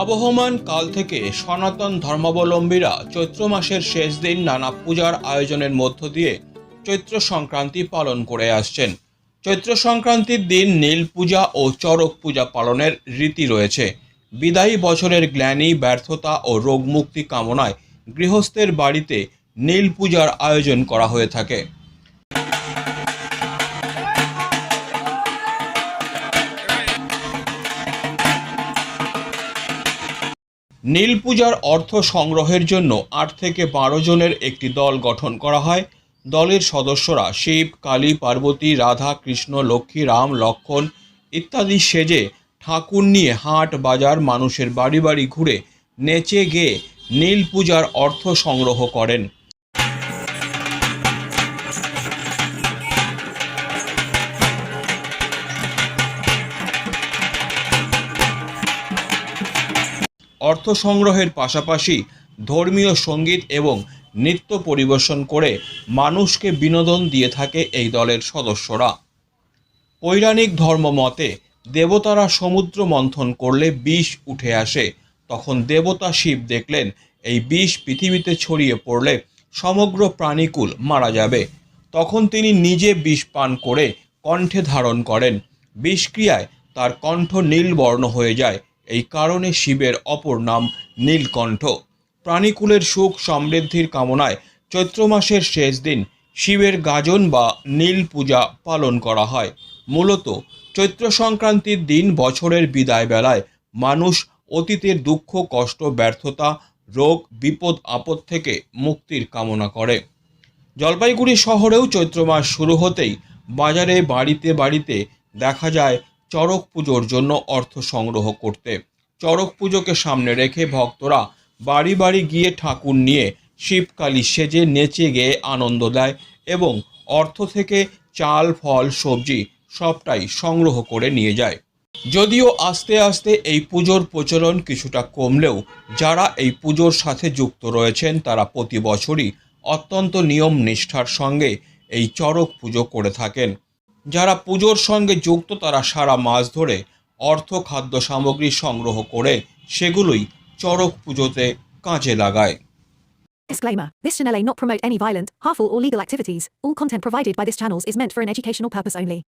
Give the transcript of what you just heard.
আবহমান কাল থেকে সনাতন ধর্মাবলম্বীরা চৈত্র মাসের শেষ দিন নানা পূজার আয়োজনের মধ্য দিয়ে চৈত্র সংক্রান্তি পালন করে আসছেন। চৈত্র সংক্রান্তির দিন নীল পূজা ও চড়ক পূজা পালনের রীতি রয়েছে। বিদায়ী বছরের গ্লানি, ব্যর্থতা ও রোগমুক্তি কামনায় গৃহস্থের বাড়িতে নীল পূজার আয়োজন করা হয়ে থাকে। নীল পূজার অর্থ সংগ্রহের জন্য আট থেকে বারো জনের একটি দল গঠন করা হয়। দলের সদস্যরা শিব, কালী, পার্বতী, রাধা, কৃষ্ণ, লক্ষ্মী, রাম, লক্ষণ ইত্যাদি সেজে ঠাকুর নিয়ে হাট বাজার, মানুষের বাড়ি বাড়ি ঘুরে নেচে গেয়ে নীল পূজার অর্থ সংগ্রহ করেন। অর্থ সংগ্রহের পাশাপাশি ধর্মীয় সংগীত এবং নৃত্য পরিবেশন করে মানুষকে বিনোদন দিয়ে থাকে এই দলের সদস্যরা। পৌরাণিক ধর্ম মতে দেবতারা সমুদ্র মন্থন করলে বিষ উঠে আসে। তখন দেবতা শিব দেখলেন, এই বিষ পৃথিবীতে ছড়িয়ে পড়লে সমগ্র প্রাণীকুল মারা যাবে। তখন তিনি নিজে বিষ পান করে কণ্ঠে ধারণ করেন। বিষক্রিয়ায় তার কণ্ঠ নীলবর্ণ হয়ে যায়। এই কারণে শিবের অপর নাম নীলকণ্ঠ। প্রাণীকুলের সুখ সমৃদ্ধির কামনায় চৈত্র মাসের শেষ দিন শিবের গাজন বা নীল পূজা পালন করা হয়। মূলত চৈত্র সংক্রান্তির দিন বছরের বিদায় বেলায় মানুষ অতীতের দুঃখ, কষ্ট, ব্যর্থতা, রোগ, বিপদ, আপদ থেকে মুক্তির কামনা করে। জলপাইগুড়ি শহরেও চৈত্র মাস শুরু হতেই বাজারে বাড়িতে বাড়িতে দেখা যায় চড়ক পুজোর জন্য অর্থ সংগ্রহ করতে। চড়ক পুজোকে সামনে রেখে ভক্তরা বাড়ি বাড়ি গিয়ে ঠাকুর নিয়ে শিবকালী সেজে নেচে গেয়ে আনন্দ দেয় এবং অর্থ থেকে চাল, ফল, সবজি সবটাই সংগ্রহ করে নিয়ে যায়। যদিও আস্তে আস্তে এই পুজোর প্রচলন কিছুটা কমলেও যারা এই পুজোর সাথে যুক্ত রয়েছেন, তারা প্রতি বছরই অত্যন্ত নিয়ম নিষ্ঠার সঙ্গে এই চড়ক পুজো করে থাকেন। যারা পুজোর সঙ্গে যুক্ত তারা সারা মাস ধরে অর্থ খাদ্য সামগ্রী সংগ্রহ করে সেগুলোই চরক পুজোতে কাজে লাগায় Disclaimer This channel may not promote any violent, harmful, or legal activities. All content provided by this channel is meant for an educational purpose only.